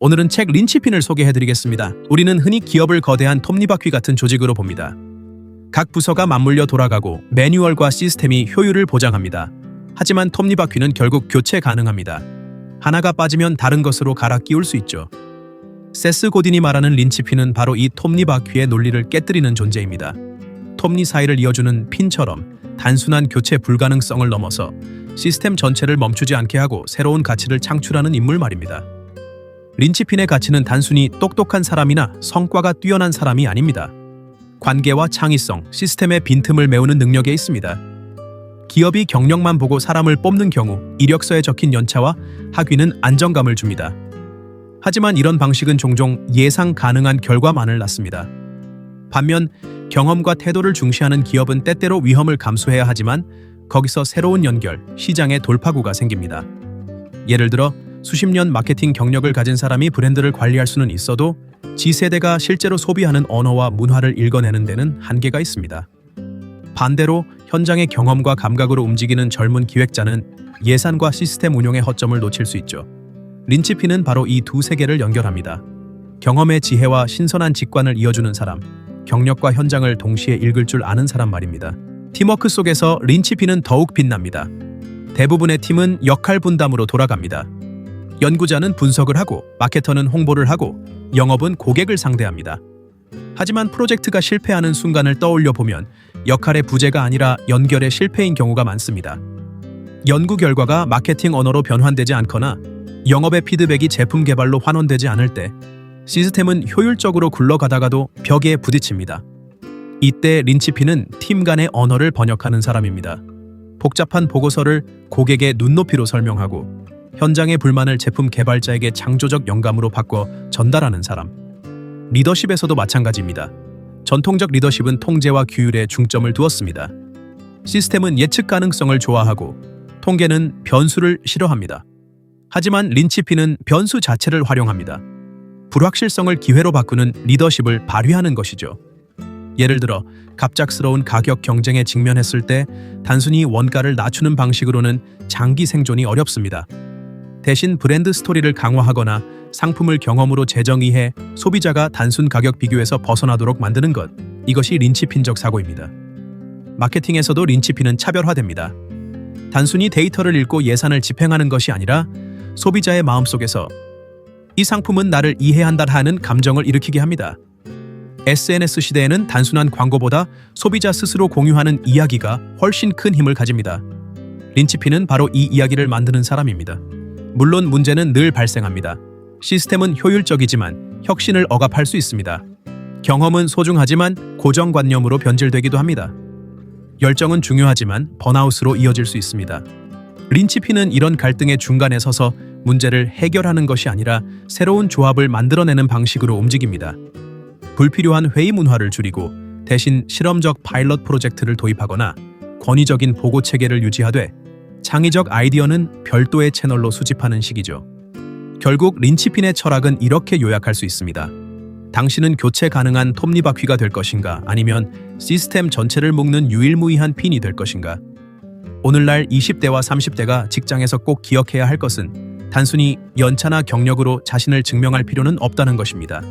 오늘은 책 린치핀을 소개해드리겠습니다. 우리는 흔히 기업을 거대한 톱니바퀴 같은 조직으로 봅니다. 각 부서가 맞물려 돌아가고 매뉴얼과 시스템이 효율을 보장합니다. 하지만 톱니바퀴는 결국 교체 가능합니다. 하나가 빠지면 다른 것으로 갈아 끼울 수 있죠. 세스 고딘이 말하는 린치핀은 바로 이 톱니바퀴의 논리를 깨뜨리는 존재입니다. 톱니 사이를 이어주는 핀처럼 단순한 교체 불가능성을 넘어서 시스템 전체를 멈추지 않게 하고 새로운 가치를 창출하는 인물 말입니다. 린치핀의 가치는 단순히 똑똑한 사람이나 성과가 뛰어난 사람이 아닙니다. 관계와 창의성, 시스템의 빈틈을 메우는 능력에 있습니다. 기업이 경력만 보고 사람을 뽑는 경우 이력서에 적힌 연차와 학위는 안정감을 줍니다. 하지만 이런 방식은 종종 예상 가능한 결과만을 낳습니다. 반면 경험과 태도를 중시하는 기업은 때때로 위험을 감수해야 하지만 거기서 새로운 연결, 시장의 돌파구가 생깁니다. 예를 들어 수십 년 마케팅 경력을 가진 사람이 브랜드를 관리할 수는 있어도 G세대가 실제로 소비하는 언어와 문화를 읽어내는 데는 한계가 있습니다. 반대로 현장의 경험과 감각으로 움직이는 젊은 기획자는 예산과 시스템 운용의 허점을 놓칠 수 있죠. 린치피는 바로 이 두 세계를 연결합니다. 경험의 지혜와 신선한 직관을 이어주는 사람, 경력과 현장을 동시에 읽을 줄 아는 사람 말입니다. 팀워크 속에서 린치피는 더욱 빛납니다. 대부분의 팀은 역할 분담으로 돌아갑니다. 연구자는 분석을 하고 마케터는 홍보를 하고 영업은 고객을 상대합니다. 하지만 프로젝트가 실패하는 순간을 떠올려 보면 역할의 부재가 아니라 연결의 실패인 경우가 많습니다. 연구 결과가 마케팅 언어로 변환되지 않거나 영업의 피드백이 제품 개발로 환원되지 않을 때 시스템은 효율적으로 굴러가다가도 벽에 부딪힙니다. 이때 린치피는 팀 간의 언어를 번역하는 사람입니다. 복잡한 보고서를 고객의 눈높이로 설명하고 현장의 불만을 제품 개발자에게 창조적 영감으로 바꿔 전달하는 사람. 리더십에서도 마찬가지입니다. 전통적 리더십은 통제와 규율에 중점을 두었습니다. 시스템은 예측 가능성을 좋아하고 통계는 변수를 싫어합니다. 하지만 린치피는 변수 자체를 활용합니다. 불확실성을 기회로 바꾸는 리더십을 발휘하는 것이죠. 예를 들어 갑작스러운 가격 경쟁에 직면했을 때 단순히 원가를 낮추는 방식으로는 장기 생존이 어렵습니다. 대신 브랜드 스토리를 강화하거나 상품을 경험으로 재정의해 소비자가 단순 가격 비교에서 벗어나도록 만드는 것. 이것이 린치핀적 사고입니다. 마케팅에서도 린치핀은 차별화됩니다. 단순히 데이터를 읽고 예산을 집행하는 것이 아니라 소비자의 마음속에서 이 상품은 나를 이해한다 하는 감정을 일으키게 합니다. SNS 시대에는 단순한 광고보다 소비자 스스로 공유하는 이야기가 훨씬 큰 힘을 가집니다. 린치핀은 바로 이 이야기를 만드는 사람입니다. 물론 문제는 늘 발생합니다. 시스템은 효율적이지만 혁신을 억압할 수 있습니다. 경험은 소중하지만 고정관념으로 변질되기도 합니다. 열정은 중요하지만 번아웃으로 이어질 수 있습니다. 린치피는 이런 갈등의 중간에 서서 문제를 해결하는 것이 아니라 새로운 조합을 만들어내는 방식으로 움직입니다. 불필요한 회의 문화를 줄이고 대신 실험적 파일럿 프로젝트를 도입하거나 권위적인 보고 체계를 유지하되 창의적 아이디어는 별도의 채널로 수집하는 시기죠. 결국 린치핀의 철학은 이렇게 요약할 수 있습니다. 당신은 교체 가능한 톱니바퀴가 될 것인가 아니면 시스템 전체를 묶는 유일무이한 핀이 될 것인가? 오늘날 20대와 30대가 직장에서 꼭 기억해야 할 것은 단순히 연차나 경력으로 자신을 증명할 필요는 없다는 것입니다.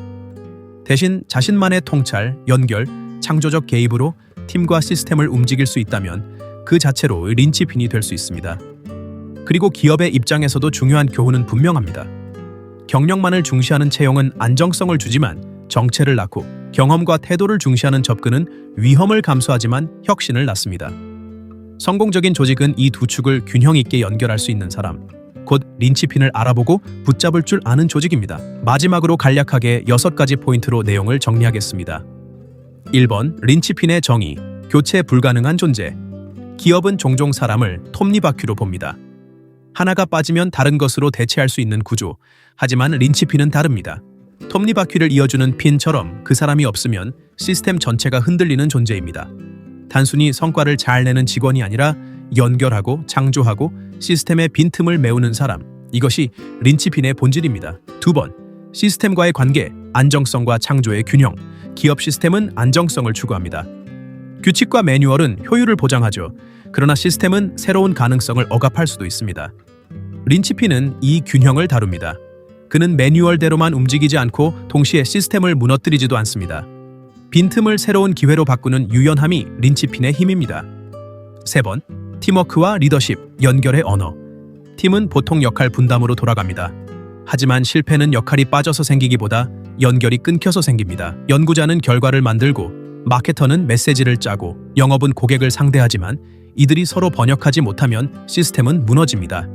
대신 자신만의 통찰, 연결, 창조적 개입으로 팀과 시스템을 움직일 수 있다면 그 자체로 린치핀이 될 수 있습니다. 그리고 기업의 입장에서도 중요한 교훈은 분명합니다. 경력만을 중시하는 채용은 안정성을 주지만 정체를 낳고 경험과 태도를 중시하는 접근은 위험을 감수하지만 혁신을 낳습니다. 성공적인 조직은 이 두 축을 균형 있게 연결할 수 있는 사람, 곧 린치핀을 알아보고 붙잡을 줄 아는 조직입니다. 마지막으로 간략하게 여섯 가지 포인트로 내용을 정리하겠습니다. 1번 린치핀의 정의, 교체 불가능한 존재. 기업은 종종 사람을 톱니바퀴로 봅니다. 하나가 빠지면 다른 것으로 대체할 수 있는 구조. 하지만 린치핀은 다릅니다. 톱니바퀴를 이어주는 핀처럼 그 사람이 없으면 시스템 전체가 흔들리는 존재입니다. 단순히 성과를 잘 내는 직원이 아니라 연결하고 창조하고 시스템의 빈틈을 메우는 사람. 이것이 린치핀의 본질입니다. 두 번, 시스템과의 관계, 안정성과 창조의 균형. 기업 시스템은 안정성을 추구합니다. 규칙과 매뉴얼은 효율을 보장하죠. 그러나 시스템은 새로운 가능성을 억압할 수도 있습니다. 린치핀은 이 균형을 다룹니다. 그는 매뉴얼대로만 움직이지 않고 동시에 시스템을 무너뜨리지도 않습니다. 빈틈을 새로운 기회로 바꾸는 유연함이 린치핀의 힘입니다. 세 번, 팀워크와 리더십, 연결의 언어. 팀은 보통 역할 분담으로 돌아갑니다. 하지만 실패는 역할이 빠져서 생기기보다 연결이 끊겨서 생깁니다. 연구자는 결과를 만들고 마케터는 메시지를 짜고 영업은 고객을 상대하지만 이들이 서로 번역하지 못하면 시스템은 무너집니다.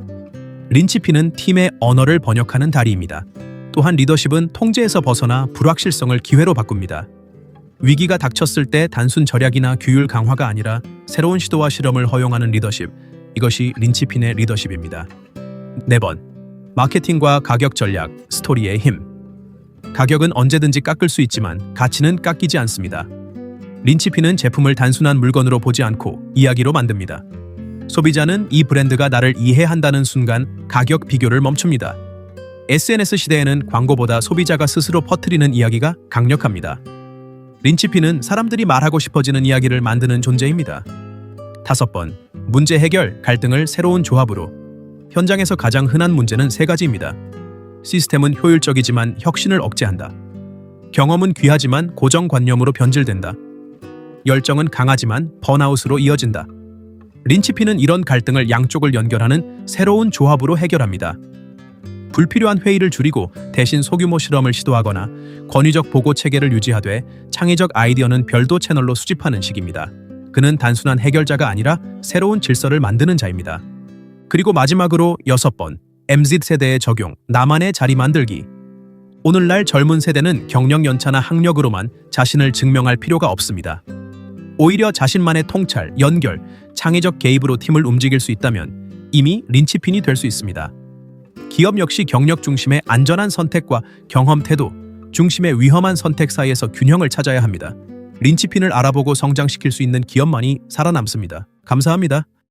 린치핀은 팀의 언어를 번역하는 다리입니다. 또한 리더십은 통제에서 벗어나 불확실성을 기회로 바꿉니다. 위기가 닥쳤을 때 단순 절약이나 규율 강화가 아니라 새로운 시도와 실험을 허용하는 리더십. 이것이 린치핀의 리더십입니다. 네 번. 마케팅과 가격 전략, 스토리의 힘. 가격은 언제든지 깎을 수 있지만 가치는 깎이지 않습니다. 린치핀은 제품을 단순한 물건으로 보지 않고 이야기로 만듭니다. 소비자는 이 브랜드가 나를 이해한다는 순간 가격 비교를 멈춥니다. SNS 시대에는 광고보다 소비자가 스스로 퍼뜨리는 이야기가 강력합니다. 린치핀은 사람들이 말하고 싶어지는 이야기를 만드는 존재입니다. 다섯 번, 문제 해결, 갈등을 새로운 조합으로. 현장에서 가장 흔한 문제는 세 가지입니다. 시스템은 효율적이지만 혁신을 억제한다. 경험은 귀하지만 고정관념으로 변질된다. 열정은 강하지만 번아웃으로 이어진다. 린치핀은 이런 갈등을 양쪽을 연결하는 새로운 조합으로 해결합니다. 불필요한 회의를 줄이고 대신 소규모 실험을 시도하거나 권위적 보고 체계를 유지하되 창의적 아이디어는 별도 채널로 수집하는 식입니다. 그는 단순한 해결자가 아니라 새로운 질서를 만드는 자입니다. 그리고 마지막으로 여섯 번 MZ 세대의 적용, 나만의 자리 만들기. 오늘날 젊은 세대는 경력 연차나 학력으로만 자신을 증명할 필요가 없습니다. 오히려 자신만의 통찰, 연결, 창의적 개입으로 팀을 움직일 수 있다면 이미 린치핀이 될 수 있습니다. 기업 역시 경력 중심의 안전한 선택과 경험 태도, 중심의 위험한 선택 사이에서 균형을 찾아야 합니다. 린치핀을 알아보고 성장시킬 수 있는 기업만이 살아남습니다. 감사합니다.